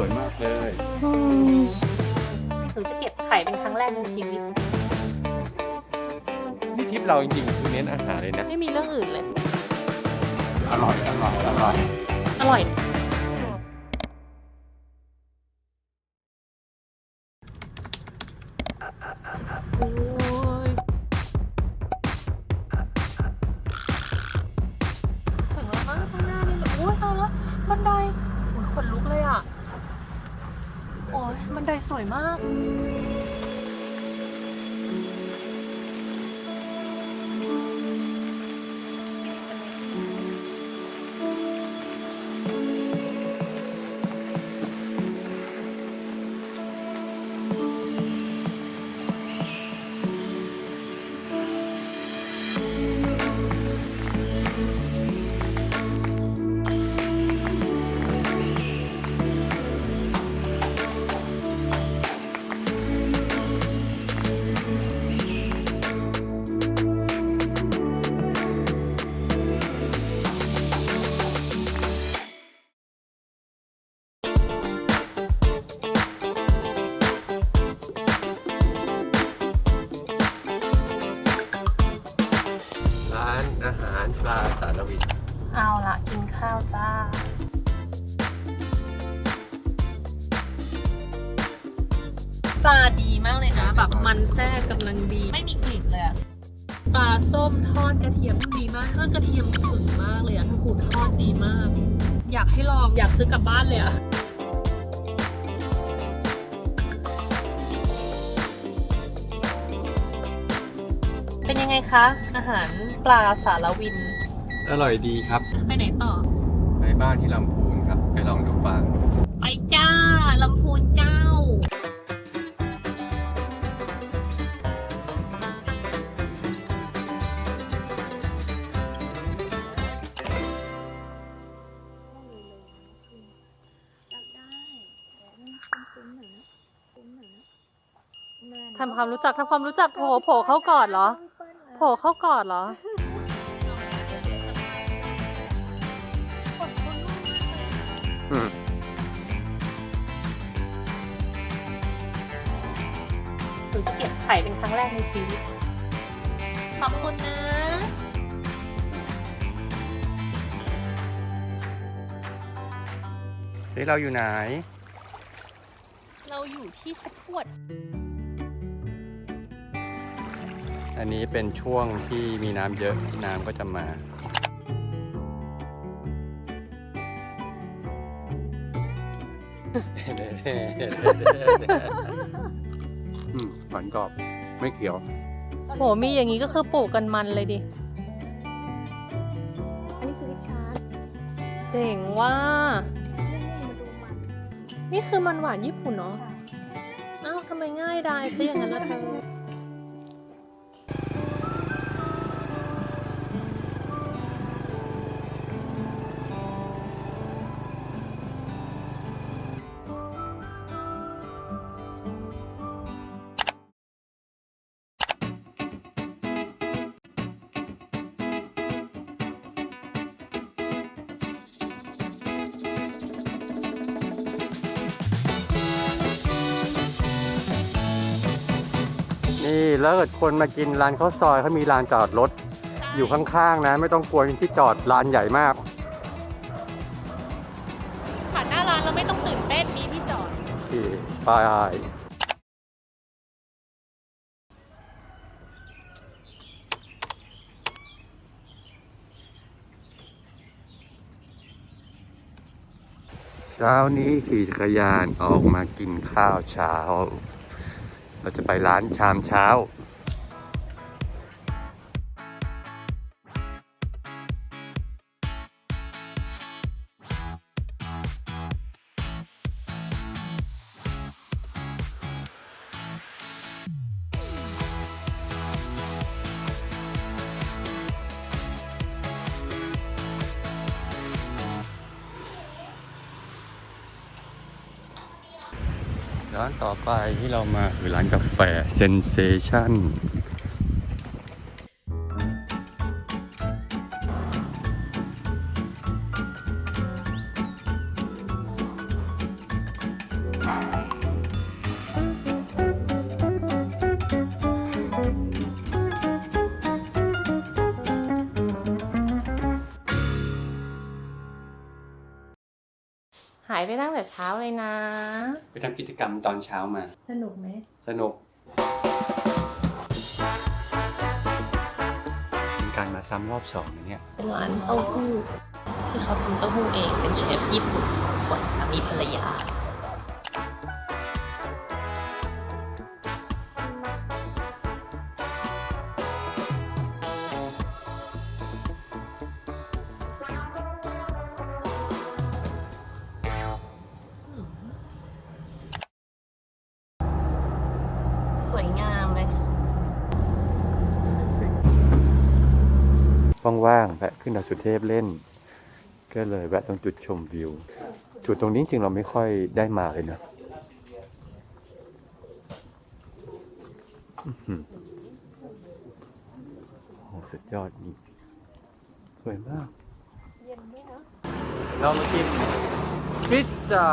สวยมากเลยหนูจะเก็บไข่เป็นครั้งแรกในชีวิต นี่ทริปเราจริงๆคือเน้นอาหารเลยนะ ไม่มีเรื่องอื่นเลย อร่อยอร่อยอร่อยอร่อยโอ้ยถึงแล้วมั้งข้างหน้านี่เลยโอ้ยเอาแล้วบันไดโอ้ยขนลุกเลยอะ โอ้ยบันไดสวยมาก แบบมันแทรกกำลังดี ไม่มีกลิ่นเลยอะปลาส้มทอดกระเทียมดีมากทอดกระเทียมถึงมากเลยอะถ้าหูทอดดีมาก อยากให้ลองอยากซื้อกลับบ้านเลยอะเป็นยังไงคะ อาหารปลาสารวิน อร่อยดีครับ ไปไหนต่อ ไปบ้านที่ลำพูน ทำความรู้จักทำความรู้จักโผล่โผล่เข้ากอดเหรอ โผล่เข้ากอดเหรออืมหนูจะเก็บไข่เป็นครั้งแรกในชีวิต ขอบคุณนะ เฮ้ยเราอยู่ไหน เราอยู่ที่สะพวด อันนี้เป็นช่วงที่มีน้ำเยอะน้ำก็จะมา อืมหวานกรอบไม่เขียว โหมีอย่างนี้ก็คือปลูกกันมันเลยดิ อันนี้สวิตชาร์จเจ๋งว่าเล่นๆมาดูมันนี่คือมันหวานญี่ปุ่นเนาะ ใช่ อ้าวทำไมง่ายได้ซะอย่างนั้นล่ะเธอ แล้วเกิดคนมากินร้านข้าวซอยเขามีลานจอดรถอยู่ข้างๆนะ ไม่ต้องกลัวที่จอดลานใหญ่มาก ผ่านหน้าร้านเราไม่ต้องตื่นเต้นมีที่จอดที่ไปเช้านี้ขี่จักรยานออกมากินข้าวเช้า เราจะไปร้านชามเช้า ร้านต่อไปที่เรามาคือร้านกาแฟเซนเซชัน หายไปตั้งแต่เช้าเลยนะ ไปทำกิจกรรมตอนเช้ามา สนุกไหม สนุกเป็นการมาซ้ำรอบสองนะเนี่ยเป็นร้านเต้าหู้ที่เขาทำเต้าหู้เองเป็นเชฟญี่ปุ่นสองคนสามีภรรยา ว่างๆแวะขึ้นดอยสุเทพเล่น ก็เลยแวะตรงจุดชมวิว จุดตรงนี้จริงเราไม่ค่อยได้มาเลยนะห้อหือโอ้สุดยอดนี่สวยมากเย็นด้วยเนาะเรามากินพิซซ่า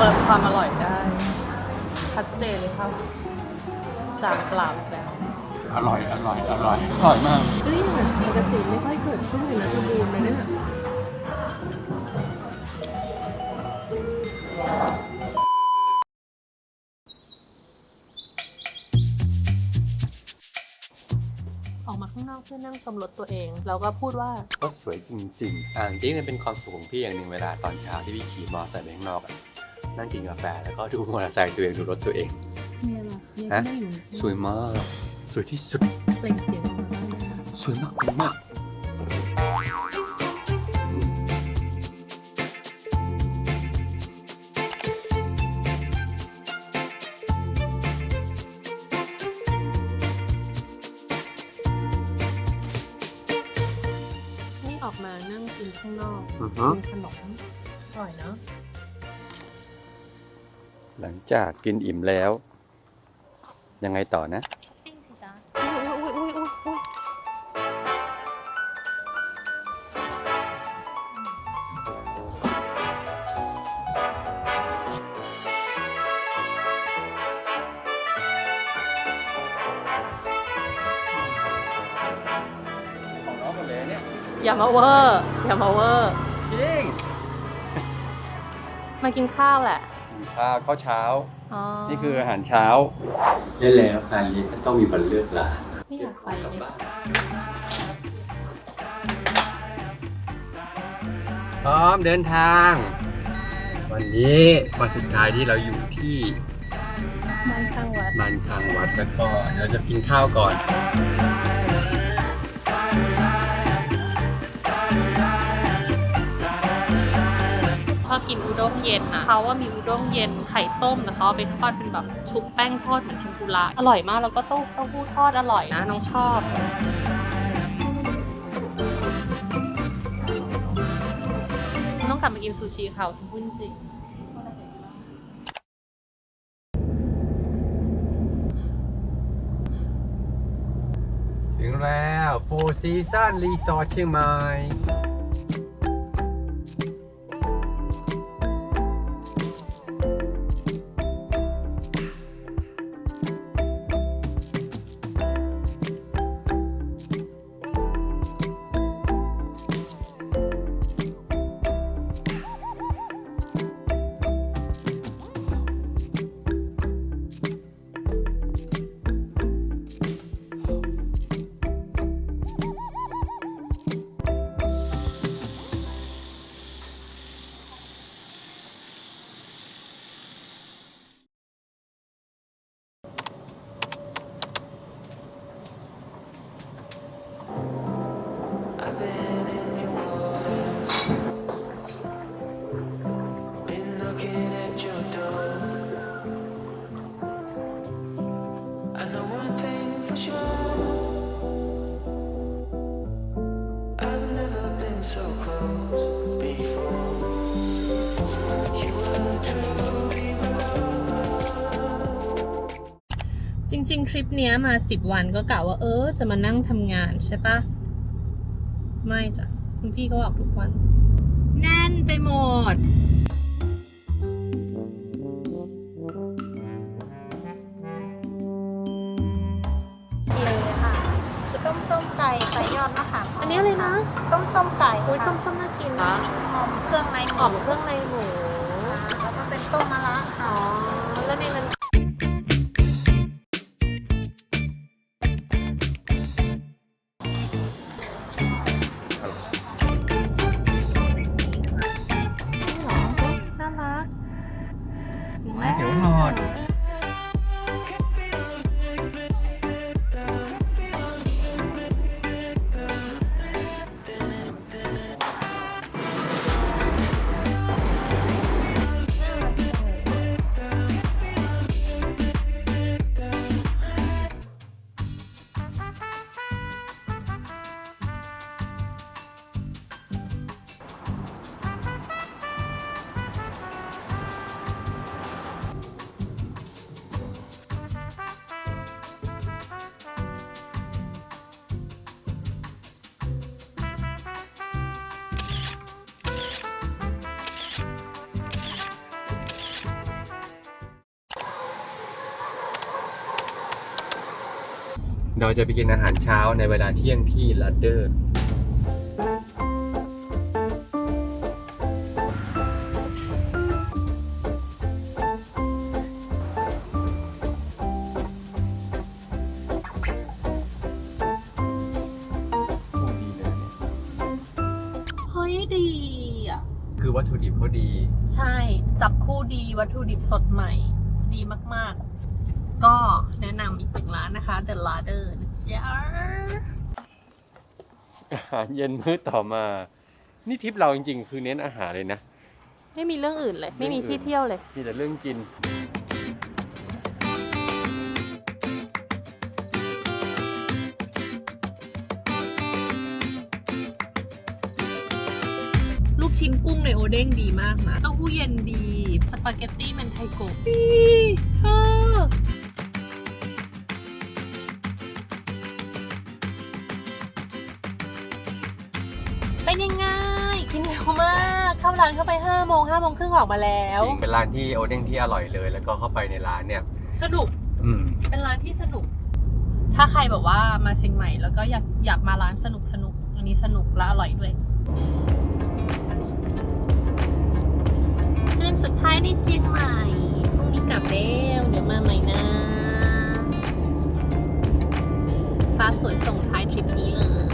เฟิร์มความอร่อยได้ ชัดเจนเลยครับ จากเปล่าแบบอร่อย อร่อย อร่อย อร่อยมากเฮ้ยเหมือนปกติไม่ค่อยเกิดขึ้นเลยนะจะบูมเลยเนี่ยออกมาข้างนอกเพื่อนั่งชมรถตัวเองแล้วก็พูดว่า ก็สวยจริงๆ อ่าจริงๆมันเป็นความสุขของพี่อย่างหนึ่งเวลาตอนเช้าที่พี่ขี่มอเตอร์ไซค์ไปข้างนอกอะ นั่งกินกาแฟ แล้วก็ดูมอเตอร์ไซค์ตัวเองดูรถตัวเองเมียล่ะเมียฮะก็นั่งอยู่สวยมาก สวยที่สุด เปล่งเสียงออกมาบ้างนะคะสวยมากมาก นี่ออกมานั่งกินข้างนอกอือฮึ กินขนมอร่อยเนาะ หลังจากกินอิ่มแล้ว ยังไงต่อนะปิ้งสิจ๊ะอุ้ยอุ้ยอุ้ยอุ้ยอุ้ยของน้องหมดเลยเนี่ยอย่ามาเวอร์ อย่ามาเวอร์ จริง มากินข้าวแหละ ข้าวข้าวเช้า อ๋อนี่คืออาหารเช้า ได้แล้วงานเลี้ยงก็ต้องมีวันเลือกลาไม่อยากไปเลย พร้อมเดินทาง วันนี้วันสุดท้ายที่เราอยู่ที่มันข้างวัดมันคางวัดแล้วก็เดี๋ยวเราจะกินข้าวก่อน อบกินอุด้งเย็นนะเขาว่ามีอุด้งเย็นไข่ต้มแต่เขาไปทอดเป็นแบบชุบแป้งทอดเหมือนเทมปุระอร่อยมากแล้วก็เต้าเต้าหู้ทอดอร่อยนะน้องชอบต้องกลับมากินซูชิเขาพูดจริงถึงแล้ว Four Season Resort เชียงใหม่ จริง ๆ ทริปเนี้ยมาสิบวันก็กะว่าเออ จะมานั่งทำงานใช่ปะไม่จ้ะ คุณพี่ก็บอกทุกวัน แน่นไปหมดดีเลยค่ะต้มส้มไก่ใส่ยอดมะขามอันนี้อะไรนะต้มส้มไก่โอ้ยต้ค่ะมส้มน่ากินหอมเครื่องในหหอมเครื่องในหมูแล้วก็เป็นต้มมะระค่ะ อ๋อ แล้วในนั้นน่ เราจะไปกินอาหารเช้าในเวลาเที่ยงที่ลัดเดอร์ เฮ้ยดีอะ คือวัตถุดิบเขาดี ใช่ จับคู่ดีวัตถุดิบสดใหม่ ดีมากๆ ก็แนะนำอีกห นึ่งร้านนะคะ The Larder นะจ๊ะอาหารเย็นมื้อต่อมา นี่ทริปเราจริงๆ คือเน้นอาหารเลยนะ ไม่มีเรื่องอื่นเลย ไม่มีที่เที่ยวเลย มีแต่เรื่องกิน ลูกชิ้นกุ้งในโอเด้งดีมากนะเต้าหู้เย็นดี สปาเกตตี้เมนไทโกะดีเธอ เป็นยังไง กินเร็วมาก เข้าร้านเข้าไป5โมง5โมงครึ่งออกมาแล้ว จริงเป็นร้านที่โอเด้งที่อร่อยเลย แล้วก็เข้าไปในร้านเนี่ย สนุก อืม เป็นร้านที่สนุก ถ้าใครแบบว่ามาเชียงใหม่ แล้วก็อยากอยากมาร้านสนุกสนุกอันนี้สนุกและอร่อยด้วย คืนสุดท้ายในเชียงใหม่ พรุ่งนี้กลับแล้วเดี๋ยวมาใหม่นะ ฟ้าสวยส่งท้ายทริปนี้เลย